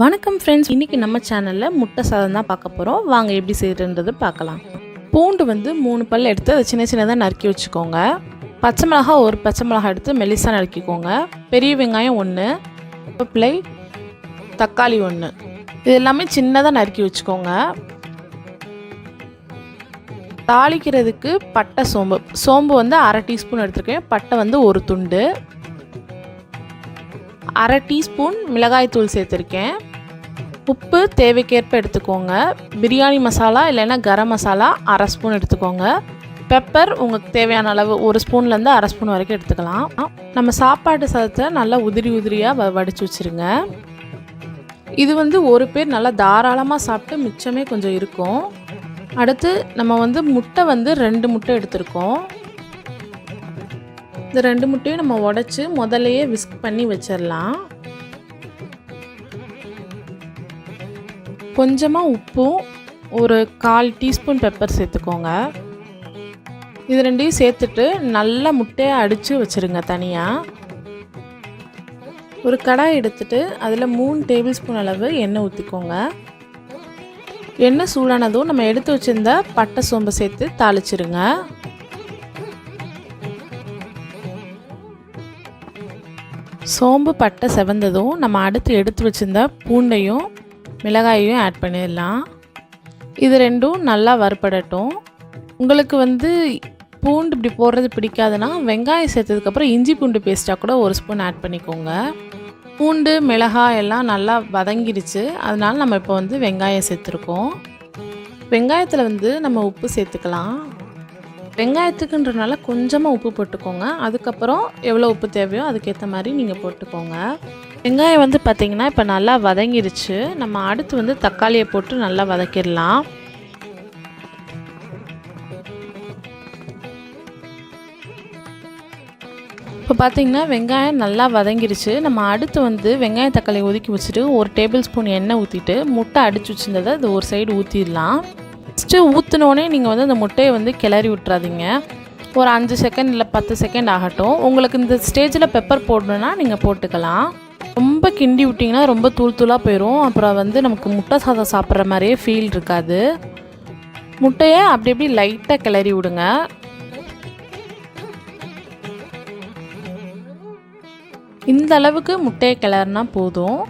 வணக்கம் ஃப்ரெண்ட்ஸ் இன்றைக்கி நம்ம சேனலில் முட்டை சாதம் தான் பார்க்க போகிறோம் வாங்க எப்படி செய்கிறன்றது பார்க்கலாம். பூண்டு வந்து மூணு பல் எடுத்து அதை சின்ன சின்னதாக நறுக்கி வச்சுக்கோங்க. பச்சை மிளகா ஒரு பச்சை மிளகா எடுத்து மெலிசாக நறுக்கிக்கோங்க. பெரிய வெங்காயம் ஒன்று பிள்ளை தக்காளி ஒன்று இது எல்லாமே சின்னதாக நறுக்கி வச்சுக்கோங்க. தாளிக்கிறதுக்கு பட்டை சோம்பு. சோம்பு வந்து அரை டீஸ்பூன் எடுத்துருக்கேன். பட்டை வந்து ஒரு துண்டு. அரை டீஸ்பூன் மிளகாய்த்தூள் சேர்த்துருக்கேன். உப்பு தேவைக்கேற்ப எடுத்துக்கோங்க. பிரியாணி மசாலா இல்லைன்னா கரம் மசாலா அரை ஸ்பூன் எடுத்துக்கோங்க. பெப்பர் உங்களுக்கு தேவையான அளவு ஒரு ஸ்பூன்லேருந்து அரை ஸ்பூன் வரைக்கும் எடுத்துக்கலாம். நம்ம சாப்பாட்டு சதத்தை நல்லா உதிரி உதிரியாக வ வடித்து வச்சுருங்க. இது வந்து ஒரு பேர் நல்லா தாராளமாக சாப்பிட்டு மிச்சமே கொஞ்சம் இருக்கும். அடுத்து நம்ம வந்து முட்டை வந்து ரெண்டு முட்டை எடுத்திருக்கோம். இந்த ரெண்டு முட்டையும் நம்ம உடச்சி முதல்லையே விஸ்க் பண்ணி வச்சிடலாம் கொஞ்சமாக உப்பும் ஒரு கால் டீஸ்பூன் பெப்பர் சேர்த்துக்கோங்க. இது ரெண்டையும் சேர்த்துட்டு நல்லா முட்டையை அடித்து வச்சுருங்க தனியாக ஒரு கடாய் எடுத்துட்டு அதில் மூணு டேபிள் ஸ்பூன் அளவு எண்ணெய் ஊற்றிக்கோங்க எண்ணெய் சூடானதும் நம்ம எடுத்து வச்சுருந்த பட்டை சோம்பை சேர்த்து தாளிச்சிருங்க. சோம்பு பட்டை செவந்ததும் நம்ம அடுத்து எடுத்து வச்சுருந்த பூண்டையும் மிளகாயையும் ஆட் பண்ணிடலாம். இது ரெண்டும் நல்லா வறுபடட்டும். உங்களுக்கு வந்து பூண்டு இப்படி போடுறது பிடிக்காதுன்னா வெங்காயம் சேர்த்ததுக்கப்புறம் இஞ்சி பூண்டு பேஸ்ட்டாக கூட ஒரு ஸ்பூன் ஆட் பண்ணிக்கோங்க. பூண்டு மிளகாய் எல்லாம் நல்லா வதங்கிடுச்சு. அதனால நம்ம இப்போ வந்து வெங்காயம் சேர்த்துருக்கோம். வெங்காயத்தில் வந்து நம்ம உப்பு சேர்த்துக்கலாம். வெங்காயத்துக்குன்றனால கொஞ்சமாக உப்பு போட்டுக்கோங்க. அதுக்கப்புறம் எவ்வளோ உப்பு தேவையோ அதுக்கேற்ற மாதிரி நீங்கள் போட்டுக்கோங்க. வெங்காயம் வந்து பார்த்திங்கன்னா இப்போ நல்லா வதங்கிருச்சு. நம்ம அடுத்து வந்து தக்காளியை போட்டு நல்லா வதக்கிடலாம். இப்போ பார்த்தீங்கன்னா வெங்காயம் நல்லா வதங்கிருச்சு. நம்ம அடுத்து வந்து வெங்காய தக்காளி ஒதுக்கி வச்சுட்டு ஒரு டேபிள் ஸ்பூன் எண்ணெய் ஊற்றிட்டு முட்டை அடித்து வச்சுருந்ததை அது ஒரு சைடு ஊற்றிடலாம் ஃபஸ்ட்டு ஊற்றினோடனே நீங்கள் வந்து அந்த முட்டையை வந்து கிளறி விட்றாதீங்க ஒரு அஞ்சு செகண்ட் இல்லை பத்து செகண்ட் ஆகட்டும். உங்களுக்கு இந்த ஸ்டேஜில் பெப்பர் போடணுன்னா நீங்கள் போட்டுக்கலாம். ரொம்ப கிண்டி விட்டிங்கன்னா ரொம்ப தூள் தூளாக போயிடும் அப்புறம் வந்து நமக்கு முட்டை சாதம் சாப்பிட்ற மாதிரியே ஃபீல் இருக்காது. முட்டையை அப்படி அப்படி லைட்டாக கிளறி விடுங்க. இந்த அளவுக்கு முட்டையை கிளறினா போதும்.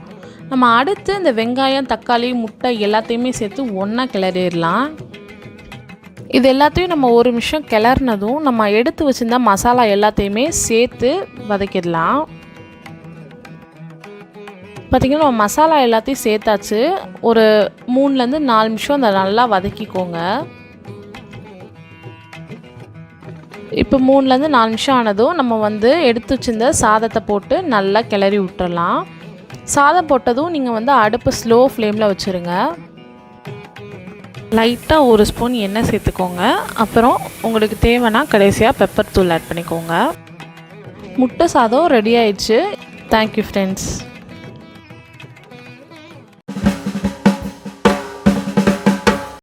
நம்ம அடுத்து இந்த வெங்காயம் தக்காளி முட்டை எல்லாத்தையுமே சேர்த்து ஒன்றா கிளறிடலாம். இது எல்லாத்தையும் நம்ம ஒரு நிமிஷம் கிளறினதும் நம்ம எடுத்து வச்சுருந்த மசாலா எல்லாத்தையுமே சேர்த்து வதக்கிடலாம். பார்த்திங்கன்னா நம்ம மசாலா எல்லாத்தையும் சேர்த்தாச்சு. ஒரு மூணுலேருந்து நாலு நிமிஷம் அதை நல்லா வதக்கிக்கோங்க. இப்போ மூணுலேருந்து நாலு நிமிஷம் ஆனதும் நம்ம வந்து எடுத்து வச்சிருந்த சாதத்தை போட்டு நல்லா கிளறி விட்டுறலாம். சாதம் போட்டதும் நீங்கள் வந்து அடுப்பு ஸ்லோ ஃப்ளேமில் வச்சுருங்க. லைட்டாக ஒரு ஸ்பூன் எண்ணெய் சேர்த்துக்கோங்க. அப்புறம் உங்களுக்கு தேவைன்னா கடைசியாக பெப்பர் தூள் ஆட் பண்ணிக்கோங்க. முட்டை சாதம் ரெடி ஆயிடுச்சு. Thank you friends